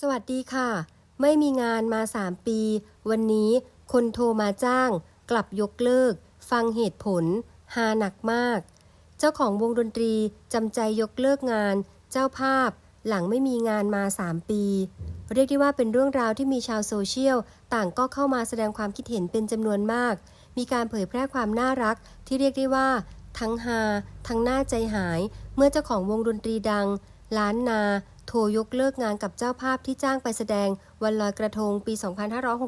สวัสดีค่ะ ไม่มีงานมา 3 ปี วันนี้คนโทรมาจ้าง กลับยกเลิก ฟังเหตุผล หาหนักมาก เจ้าของวงดนตรีจำใจยกเลิกงาน เจ้าภาพ หลังไม่มีงานมา 3 ปี เรียกได้ว่าเป็นเรื่องราวที่มีชาวโซเชียล ต่างก็เข้ามาแสดงความคิดเห็นเป็นจำนวนมาก มีการเผยแพร่ความน่ารัก ที่เรียกได้ว่า ทั้งฮาทั้งน่าใจหาย เมื่อเจ้าของวงดนตรีดัง ล้านนาโทรยกเลิกงานกับเจ้าภาพที่จ้างไปแสดงวันลอยกระทงปี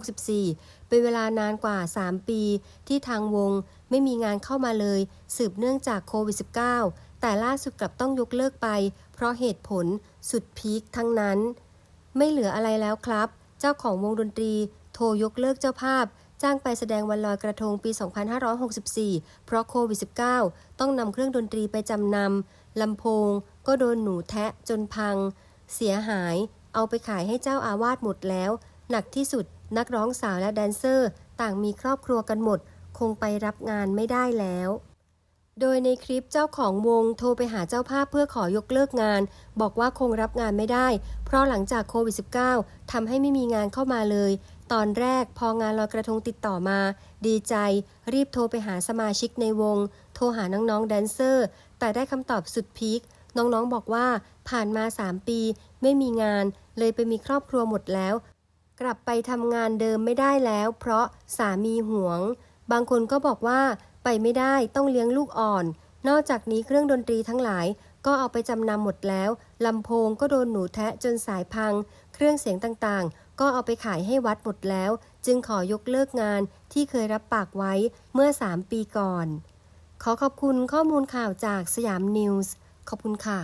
2564 เป็นเวลานานกว่า 3 ปี ที่ทางวงไม่มีงานเข้ามาเลย สืบเนื่องจากโควิด -19 แต่ล่าสุดกลับต้องยกเลิกไป เพราะเหตุผลสุดพีคทั้งนั้น ไม่เหลืออะไรแล้วครับ เจ้าของวงดนตรี โทรยกเลิกเจ้าภาพ จ้างไปแสดงวันลอยกระทงปี 2564 เพราะโควิด -19 ต้องนำเครื่องดนตรีไปจำนำลำโพง ก็โดนหนูแทะจนพัง เสียหาย เอาไปขายให้เจ้าอาวาสหมดแล้ว หนักที่สุดนักร้องสาวและแดนเซอร์ ต่างมีครอบครัวกันหมด คงไปรับงานไม่ได้แล้ว โดยในคลิปเจ้าของวงโทรไปหาเจ้าภาพเพื่อขอยกเลิกงาน บอกว่าคงรับงานไม่ได้ เพราะหลังจากโควิด -19 ทำให้ไม่มีงานเข้ามาเลย ตอนแรกพองานลอยกระทงติดต่อมา ดีใจ รีบโทรไปหาสมาชิกในวง โทรหาน้องๆแดนเซอร์ แต่ได้คำตอบสุดพีคน้องๆบอกว่าผ่านมา 3 ปี ไม่มีงาน เลยไปมีครอบครัวหมดแล้ว กลับไปทำงานเดิมไม่ได้แล้ว เพราะสามีหวง บางคนก็บอกว่าไปไม่ได้ต้องเลี้ยงลูกอ่อน นอกจากนี้เครื่องดนตรีทั้งหลาย ก็เอาไปจำนำหมดแล้วลำโพงก็โดนหนูแทะจนสายพัง เครื่องเสียงต่างๆ ก็เอาไปขายให้วัดหมดแล้ว จึงขอยกเลิกงานที่เคยรับปากไว้เมื่อ 3 ปีก่อน ขอขอบคุณข้อมูลข่าวจากสยามนิวส์ขอบคุณค่ะ